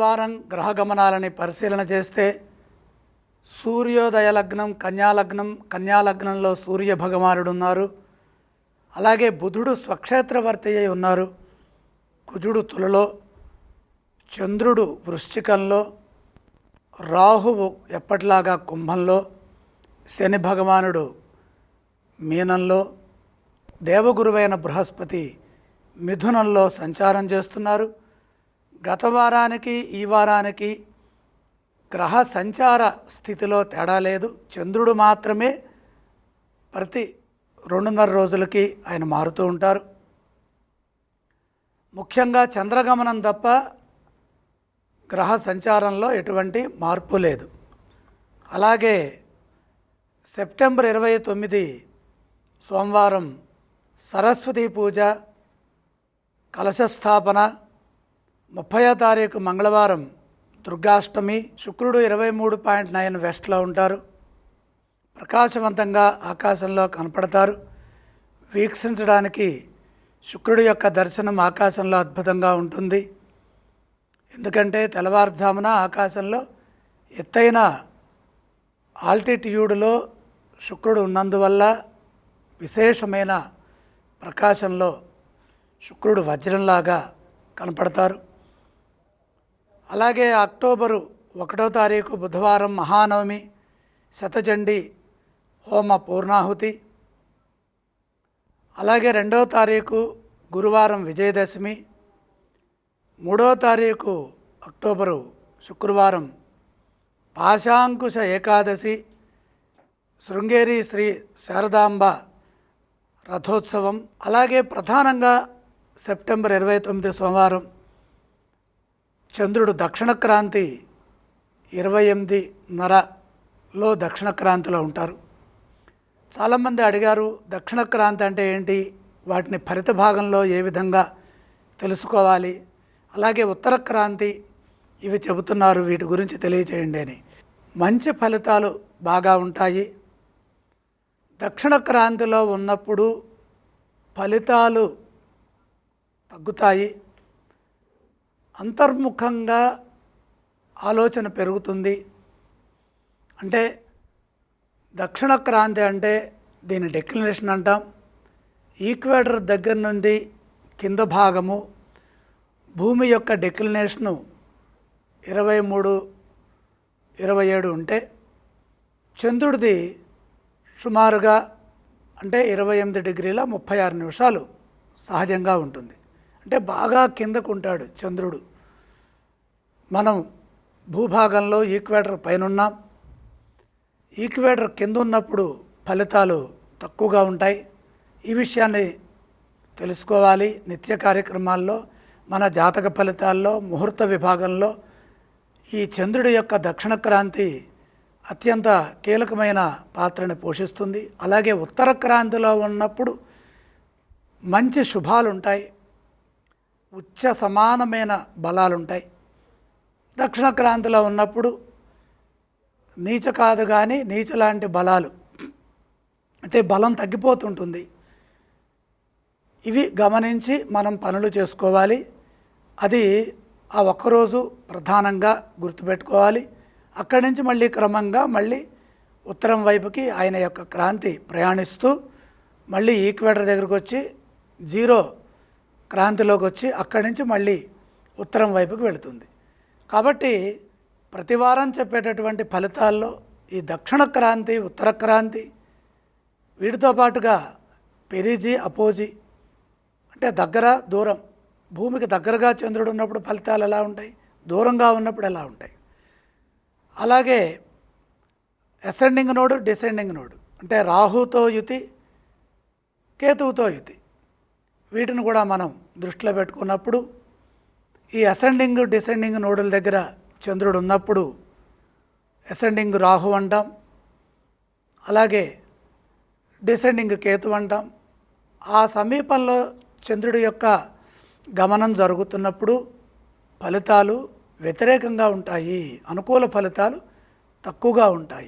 వారం గ్రహ గమనాలని పరిశీలన చేస్తే సూర్యోదయ లగ్నం కన్యాలగ్నం కన్యాలగ్నంలో సూర్య భగవానుడు ఉన్నారు అలాగే బుధుడు స్వక్షేత్రవర్తి అయి ఉన్నారు. కుజుడు తులలో చంద్రుడు వృశ్చికంలో రాహువు ఎప్పటిలాగా కుంభంలో శని భగవానుడు మీనంలో దేవగురువైన బృహస్పతి మిథునంలో సంచారం చేస్తున్నారు. గత వారానికి ఈ వారానికి గ్రహ సంచార స్థితిలో తేడా లేదు. చంద్రుడు మాత్రమే ప్రతి రెండున్నర రోజులకి ఆయన మారుతూ ఉంటారు. ముఖ్యంగా చంద్రగమనం తప్ప గ్రహ సంచారంలో ఎటువంటి మార్పు లేదు. అలాగే సెప్టెంబర్ ఇరవై తొమ్మిది సోమవారం సరస్వతి పూజ కలశస్థాపన ముప్పయో తారీఖు మంగళవారం దుర్గాష్టమి శుక్రుడు ఇరవై మూడు పాయింట్ నైన్ వెస్ట్లో ఉంటారు. ప్రకాశవంతంగా ఆకాశంలో కనపడతారు. వీక్షించడానికి శుక్రుడి యొక్క దర్శనం ఆకాశంలో అద్భుతంగా ఉంటుంది. ఎందుకంటే తెల్లవారుజామున ఆకాశంలో ఎత్తైన ఆల్టిట్యూడ్లో శుక్రుడు ఉన్నందువల్ల విశేషమైన ప్రకాశంలో శుక్రుడు వజ్రంలాగా కనపడతారు. అలాగే అక్టోబరు ఒకటో తారీఖు బుధవారం మహానవమి శతచండీ హోమ పూర్ణాహుతి. అలాగే రెండవ తారీఖు గురువారం విజయదశమి మూడో తారీఖు అక్టోబరు శుక్రవారం పాశాంకుశ ఏకాదశి శృంగేరి శ్రీ శారదాంబ రథోత్సవం. అలాగే ప్రధానంగా సెప్టెంబర్ ఇరవై తొమ్మిది సోమవారం చంద్రుడు దక్షిణ క్రాంతి ఇరవై ఎనిమిదిన్నరలో దక్షిణ క్రాంతిలో ఉంటారు. చాలామంది అడిగారు దక్షిణ క్రాంతి అంటే ఏంటి? వాటిని ఫలిత భాగంలో ఏ విధంగా తెలుసుకోవాలి? అలాగే ఉత్తర క్రాంతి ఇవి చెబుతున్నారు వీటి గురించి తెలియచేయండి అని. మంచి ఫలితాలు బాగా ఉంటాయి. దక్షిణ క్రాంతిలో ఉన్నప్పుడు ఫలితాలు తగ్గుతాయి. అంతర్ముఖంగా ఆలోచన పెరుగుతుంది. అంటే దక్షిణ క్రాంతి అంటే దీని డెక్లినేషన్ అంటాం. ఈక్వేటర్ దగ్గర నుండి కింద భాగము భూమి యొక్క డెక్లినేషను ఇరవై మూడు ఇరవై ఏడు ఉంటే చంద్రుడిది సుమారుగా అంటే ఇరవై ఎనిమిది డిగ్రీల ముప్పై ఆరు నిమిషాలు సహజంగా ఉంటుంది. అంటే బాగా కిందకు ఉంటాడు చంద్రుడు. మనం భూభాగంలో ఈక్వేటర్ పైనున్నాం. ఈక్వేటర్ కింద ఉన్నప్పుడు ఫలితాలు తక్కువగా ఉంటాయి. ఈ విషయాన్ని తెలుసుకోవాలి. నిత్య కార్యక్రమాల్లో మన జాతక ఫలితాల్లో ముహూర్త విభాగంలో. ఈ చంద్రుడి యొక్క దక్షిణ క్రాంతి అత్యంత కీలకమైన పాత్రని పోషిస్తుంది. అలాగే ఉత్తర క్రాంతిలో ఉన్నప్పుడు మంచి శుభాలు ఉంటాయి ఉచ్చ సమానమైన బలాలు ఉంటాయి దక్షిణ క్రాంతిలో ఉన్నప్పుడు నీచ కాదు కానీ నీచ లాంటి బలాలు. అంటే బలం తగ్గిపోతుంటుంది. ఇవి గమనించి మనం పనులు చేసుకోవాలి. అది ఆ ఒక్కరోజు ప్రధానంగా గుర్తుపెట్టుకోవాలి. అక్కడి నుంచి మళ్ళీ క్రమంగా మళ్ళీ ఉత్తరం వైపుకి ఆయన యొక్క క్రాంతి ప్రయాణిస్తూ మళ్ళీ ఈక్వేటర్ దగ్గరకు వచ్చి జీరో క్రాంతిలోకి వచ్చి అక్కడి నుంచి మళ్ళీ ఉత్తరం వైపుకి వెళుతుంది. కాబట్టి ప్రతి వారం చెప్పేటటువంటి ఫలితాల్లో ఈ దక్షిణ క్రాంతి ఉత్తర క్రాంతి వీటితో పాటుగా పెరిజీ అపోజీ అంటే దగ్గర దూరం భూమికి దగ్గరగా చంద్రుడు ఉన్నప్పుడు ఫలితాలు ఎలా ఉంటాయి? దూరంగా ఉన్నప్పుడు ఎలా ఉంటాయి? అలాగే అసెండింగ్ నోడు డిసెండింగ్ నోడు అంటే రాహుతో యుతి కేతువుతో యుతి. వీటిని కూడా మనం దృష్టిలో పెట్టుకున్నప్పుడు ఈ అసెండింగ్ డిసెండింగ్ నోడుల దగ్గర చంద్రుడు ఉన్నప్పుడు అసెండింగ్ రాహు అంటాం అలాగే డిసెండింగ్ కేతు అంటాం. ఆ సమీపంలో చంద్రుడి యొక్క గమనం జరుగుతున్నప్పుడు ఫలితాలు వ్యతిరేకంగా ఉంటాయి అనుకూల ఫలితాలు తక్కువగా ఉంటాయి.